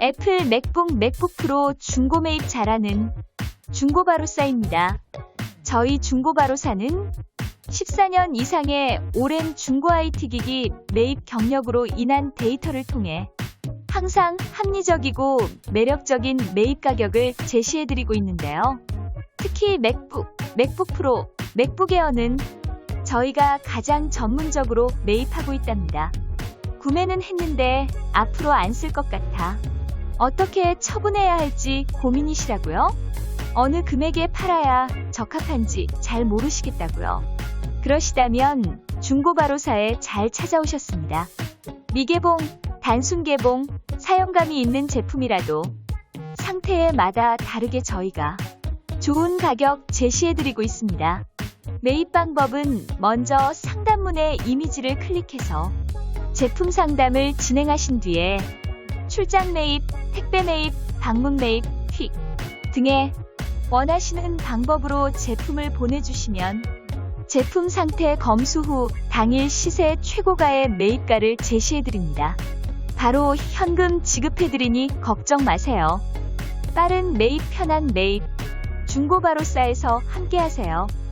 애플 맥북 맥북 프로 중고 매입 잘하는 중고 바로사입니다. 저희 중고 바로사는 14년 이상의 오랜 중고 IT 기기 매입 경력으로 인한 데이터를 통해 항상 합리적이고 매력적인 매입 가격을 제시해드리고 있는데요. 특히 맥북, 맥북 프로, 맥북 에어는 저희가 가장 전문적으로 매입하고 있답니다. 구매는 했는데 앞으로 안 쓸 것 같아. 어떻게 처분해야 할지 고민이시라고요? 어느 금액에 팔아야 적합한지 잘 모르시겠다고요. 그러시다면 중고바로사에 잘 찾아오셨습니다. 미개봉, 단순 개봉, 사용감이 있는 제품이라도 상태에 마다 다르게 저희가 좋은 가격 제시해드리고 있습니다. 매입 방법은 먼저 상단문의 이미지를 클릭해서 제품 상담을 진행하신 뒤에 출장 매입, 택배 매입, 방문 매입, 퀵 등의 원하시는 방법으로 제품을 보내주시면 제품 상태 검수 후 당일 시세 최고가의 매입가를 제시해드립니다. 바로 현금 지급해드리니 걱정 마세요. 빠른 매입 편한 매입 중고바로사에서 함께하세요.